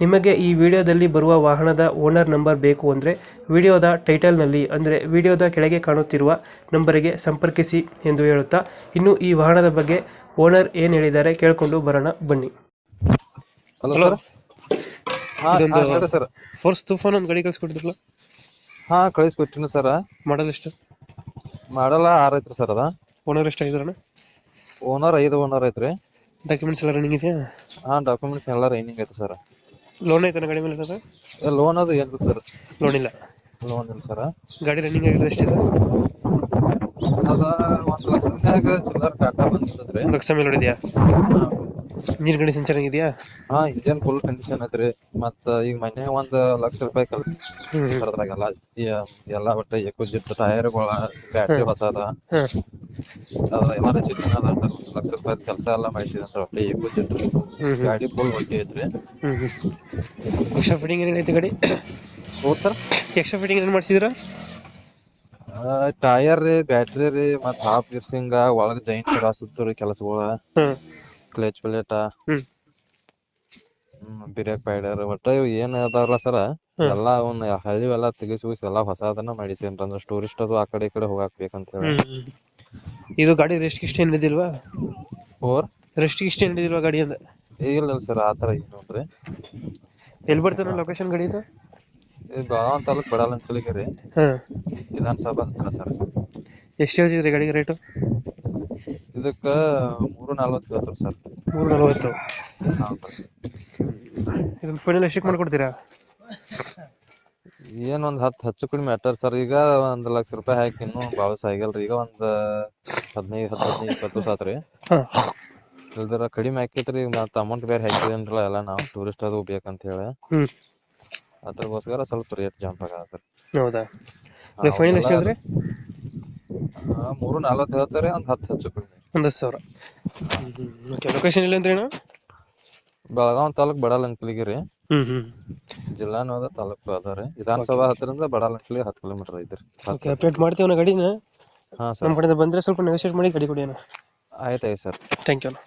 ನಿಮಗೆ ಈ ವಿಡಿಯೋದಲ್ಲಿ ಬರುವ ವಾಹನದ ಓನರ್ ನಂಬರ್ ಬೇಕು ಅಂದರೆ ವಿಡಿಯೋದ ಟೈಟಲ್ನಲ್ಲಿ ಅಂದರೆ ವಿಡಿಯೋದ ಕೆಳಗೆ ಕಾಣುತ್ತಿರುವ ನಂಬರಿಗೆ ಸಂಪರ್ಕಿಸಿ ಎಂದು ಹೇಳುತ್ತಾ ಇನ್ನು ಈ ವಾಹನದ ಬಗ್ಗೆ ಓನರ್ ಏನು ಹೇಳಿದ್ದಾರೆ ಕೇಳಿಕೊಂಡು ಬರೋಣ ಬನ್ನಿ. ಹಲೋ. ಸರ್. ಹಾ ಇದೊಂದು- ಸರ್. ಫೋರ್ಸ್ ತುಫಾನ್ ಒಂದು ಗಾಡಿ ಕಳಿಸ್ಕೊಟ್ಟಿದ್ರಲ್ಲ? ಹಾ ಕಳಿಸ್ಕೊಟ್ಟಿನಿ ಸರ್. ಮಾಡಲ್ ಎಷ್ಟು? ಮಾಡಲ್ಲ ಆರ್ ಐತ್ರಿ ಸರ್ ಅದ. ಓನರ್ ಎಷ್ಟು ಆಗಿದಾರಣ ಓನರ್ ಐದು ಓನರ್ ಐತ್ರಿ. ಡಾಕ್ಯುಮೆಂಟ್ಸ್ ಎಲ್ಲ ರನ್ನಿಂಗ್ ಇದೆಯಾ? ಹಾ ಡಾಕ್ಯುಮೆಂಟ್ಸ್ ಎಲ್ಲ ರೈನಿಂಗ್ ಐತೆ ಸರ್. ಲೋನ್ ಐತೆ ಗಾಡಿ ಮೇಲೆ ಸರ್ ಲೋನ್ ಅದು ಏನು ಸರ್ ಲೋನ್ ಇಲ್ಲ. ಲೋನ್ ಇಲ್ಲ ಸರ್ ಗಾಡಿ ರನ್ನಿಂಗ್ ಆಗಿರೋದು ಎಷ್ಟಿದೆ? ಅದ ಒಂದು ಲಕ್ಷದಾಗ ಚಿಲ್ಲರ್ ಟಾಟಾ ಬಂದಿದ್ರಿ ಒಂದು ಲಕ್ಷ ಮೇಲೆ ಹೊಡಿದ್ಯಾ? ಇಂಜಿನ್ ಕಂಡೀಷನ್ ಚೆನ್ನಾಗಿದೆಯಾ ಹಾ ಇದೇನ್ ಫುಲ್ ಕಂಡೀಷನ್ ಐತ್ರಿ ಮತ್ತ ಈಗ ಮನೆ ಒಂದ್ ಲಕ್ಷ ರೂಪಾಯಿ ಕಲ್ ಹ್ಮ್. ಎಲ್ಲಾ ಒಟ್ಟ ಟೈರ್ ಟೈರ್ಗಳ ಬ್ಯಾಟ್ರಿ ಹೊಸದ. ಎಲ್ಲ ಸಿಟಿನ ಅದ ಒಂದ್ ಲಕ್ಷ ರೂಪಾಯಿ ಕೆಲಸ ಎಲ್ಲ ಮಾಡಿಸಿದ ಒಟ್ಟ ಹ್ಮ್. ಗಾಡಿ ಫುಲ್ ಓಕೆ ಐತ್ರಿ ಎಕ್ಸ್ಟ್ರಾ ಫಿಟ್ಟಿಂಗ್ ಏನೈತಿ ಗಾಡಿ? ಸರ್. ಎಕ್ಸ್ಟ್ರಾ ಫಿಟ್ಟಿಂಗ್ ಏನ್ ಮಾಡ್ಸಿದ್ರ? ಟೈರ್ ರೀ ಬ್ಯಾಟ್ರಿ ರೀ ಮತ್ತ ಹಾಫ್ ಗಿರ್ಸಿಂಗ ಒಳಗ್ ಜೈಂಟ್ ಕೆಲಸಗಳ. ಕ್ಲಚ್ ಪ್ಲೇಟ್ ಹ್ಮ್. ಬ್ರೇಕ್ ಪ್ಯಾಡರ್ ಒಟ್ಟ ಇವ್ ಏನ್ ಅದಾವಲ್ಲ ಸರ. ಎಲ್ಲಾ ಅವ್ನ ಹಳಿವೆಲ್ಲ ತೆಗಿಸಿ ಎಲ್ಲಾ ಹೊಸಾದನ್ನ ಮಾಡಿಸೇನ್ರಿ ಅಂದ್ರ ಟೂರಿಸ್ಟ್ ಅದು ಆ ಕಡೆ ಈ ಕಡೆ ಹೋಗಾಕ್ ಬೇಕಂತ ಹೇಳಿ. ಹ್ಮ್ ಇದು ಗಾಡಿ ರೆಸ್ಟ್ ಇಷ್ಟ ಓರ್ ರೆಸ್ಟ್ರಿಕ್ಷನ್ ಫೋರ್ ರೆಸ್ಟ್ ಇಷ್ಟ ಏನು ಹಿಡಿದಿಲ್ವಾ ಗಾಡಿ ಅಂದ? ಇಲ್ಲ ಸರ್ ಆತರ ಏನು ನೋಡ್ರಿ ಎಲ್ಲಿ ಬರ್ತಾನೆ ಲೊಕೇಶನ್ ಗಾಡಿ ಇದು? ಇದು ಬೆಳಗಾವ್ ತಾಲೂಕ್ ಬಡಾಲ ಅಂಕಲಿಗೆ ರೀ ಹಾಂ ವಿಧಾನಸಭಾ ಹತ್ರ ಸರ್ ಎಷ್ಟು ಹೇಳ್ತಿದ್ರಿ ಗಾಡಿಗೆ ರೇಟು ಇದಕ್ಕ ಮೂರು ನಲ್ವತ್ತು ಹೇಳ್ತಾರ ಸರ್. ಮೂರು ನಲ್ವತ್ತು. ಇದನ್ನ ಫೈನಲ್ ಎಷ್ಟಕ್ಕೆ ಮಾಡ್ಕೊಡ್ತೀರಾ? ಏನ್ ಒಂದ್ ಹತ್ತ್ ಹೆಚ್ಚು ಕಡಿಮೆ ಅಟ್ಟಾರ ಸರ್. ಈಗ ಒಂದ್ ಲಕ್ಷ ರೂಪಾಯಿ ಹಾಕಿ ಇನ್ನು ಬಾಳಸ್ ಆಗಿಲ್ರಿ ಈಗ ಒಂದ್ ಹದಿನೈದು ಹದಿನೈದು ಇಪ್ಪತ್ತು ಸಾತ್ರಿ. ಇಲ್ದಿರ ಕಡಿಮೆ ಹಾಕೈತ್ರಿ. ಈಗ ಮತ್ತ್ ಅಮೌಂಟ್ ಬೇರೆ ಹಾಕಿದೇನ್ರಲ್ಲ ಎಲ್ಲ ನಾವು ಟೂರಿಸ್ಟ್ ಅದು ಬೇಕಂತ ಹೇಳಿ ಅದರ ಅದ್ರಗೋಸ್ಕರ ಸ್ವಲ್ಪ ರೇಟ್ ಜಂಪ್ ಆಗತ್ರಿ ಹೌದಾ? ಫೈನಲ್ ಎಷ್ಟು ಮೂರು ನಲ್ವತ್ತು ಹೇಳ್ತಾರೆ ಒಂದ್ ಹತ್ತ್ ಹೆಚ್ಚು ಕಡಿಮೆ. ಒಂದು ಹತ್ತು ಸಾವಿರ ಓಕೆ ಲೊಕೇಶನ್ ಇಲ್ಲ ಅಂದ್ರೆ ಏನು ಬೆಳಗಾವ್ ತಾಲೂಕ್ ಬಡಾಲಂಕಲಿಗೆ ರೀ. ಹ್ಮ್ ಹ್ಞೂ ಜಿಲ್ಲಾನು ಅದ ತಾಲೂಕು ಅದ ರೀ. ವಿಧಾನಸಭಾ ಹತ್ತಿರಿಂದ ಬಡಾಲಂಕಲಿ ಹತ್ತು ಕಿಲೋಮೀಟರ್ ಐತ್ರಿ ಓಕೆ ಅಪ್ಡೇಟ್ ಮಾಡ್ತೀವಿ ನಾ ಗಾಡಿನ. ಹಾ ನಮ್ಮ ಸರ್. ಕಡೆಯಿಂದ ಬಂದರೆ ಸ್ವಲ್ಪ ನೆಗೋಷಿಯೇಟ್ ಮಾಡಿ ಗಾಡಿ ಕೊಡಿ ಅಣ್ಣ. ಆಯ್ತು ಆಯ್ತು ಸರ್. ಥ್ಯಾಂಕ್ ಯು ಅಣ್ಣ.